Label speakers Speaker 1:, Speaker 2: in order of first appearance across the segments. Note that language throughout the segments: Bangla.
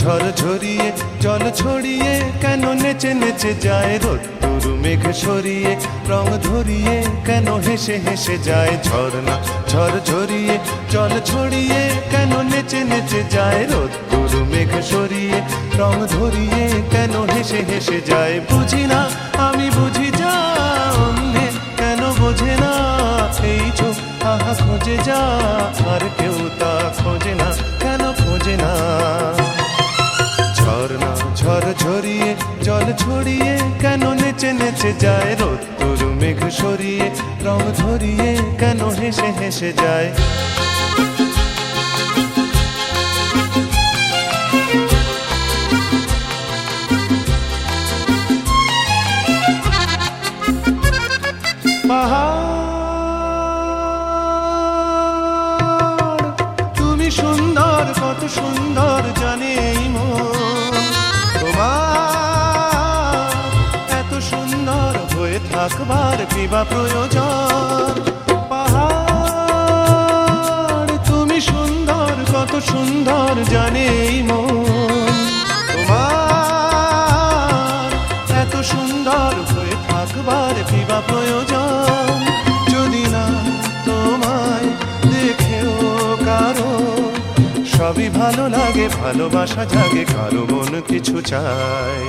Speaker 1: ঝড় ঝরিয়ে, জল ছড়িয়ে, কেন নেচে নেচে যায় রোদ্দুর, মেঘ সরিয়ে, রং ধরিয়ে, কেন হেসে হেসে যায় ঝর্ণা? ঝড় ঝরিয়ে, জল ছড়িয়ে, কেন নেচে নেচে যায় রোদ্দুর, মেঘ সরিয়ে, রং ধরিয়ে, কেন হেসে হেসে যায়? বুঝি না ছড়িয়ে, কেন নেচে নেচে যায়? রোদ্দুর, মেঘ সরিয়ে, রং ধরিয়ে, কেন হেসে হেসে যায়? পাহাড়, তুমি সুন্দর, কত সুন্দর। থাকবার কিবা প্রয়োজন। পাহাড়, তুমি সুন্দর, কত সুন্দর জানে মন। তোমার এত সুন্দর হয়ে থাকবার কিবা প্রয়োজন। যদি না তোমায় দেখেও কারও, সবই ভালো লাগে, ভালোবাসা জাগে, কারও মন কিছু চায়।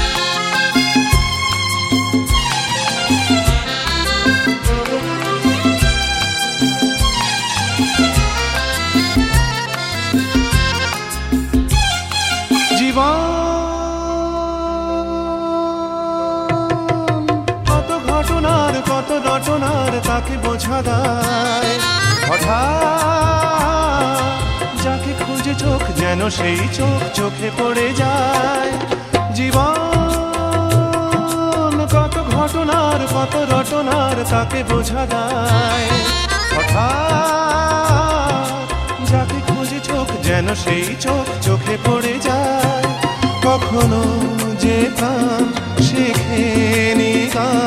Speaker 1: কত রটনার তাকে বোঝা দেয় হঠাৎ যাকে খুঁজে চোখ যেন সেই চোখ চোখে পড়ে যায়। জীবন কত ঘটনার, কত রটনার তাকে বোঝা দেয় হঠাৎ যাকে খুঁজে চোখ যেন সেই চোখ চোখে পড়ে যায়। কখনো যে শেখেনি গান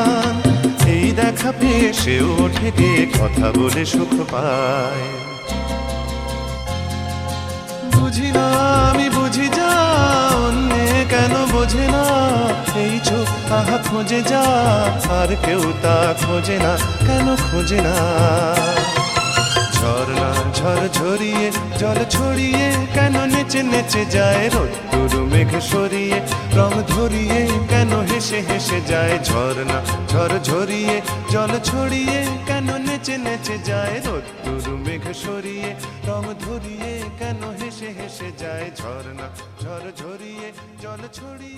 Speaker 1: পেয়ে সে ওঠে গিয়ে কথা বলে সুখ পায়। বুঝি না, আমি বুঝি যা, অন্যে কেন বোঝে না, এই চোখ তাহা খোঁজে যা, আর কেউ তা খোঁজে না, কেন খোঁজে না। ঝর্ণা ঝর ঝরিয়ে, জল ছড়িয়ে, কেন নেচে নেচে যায় রোদ্দুর মেঘ সরিয়ে? রং ধরিয়ে, কেন হেসে হেসে যায় ঝর্ণা ঝর ঝরিয়ে? জল ছড়িয়ে, কেন নেচে নেচে যায় রোদ্দুর মেঘ সরিয়ে? রং ধরিয়ে, কেন হেসে হেসে যায় ঝর্ণা ঝর ঝরিয়ে? জল ছড়িয়ে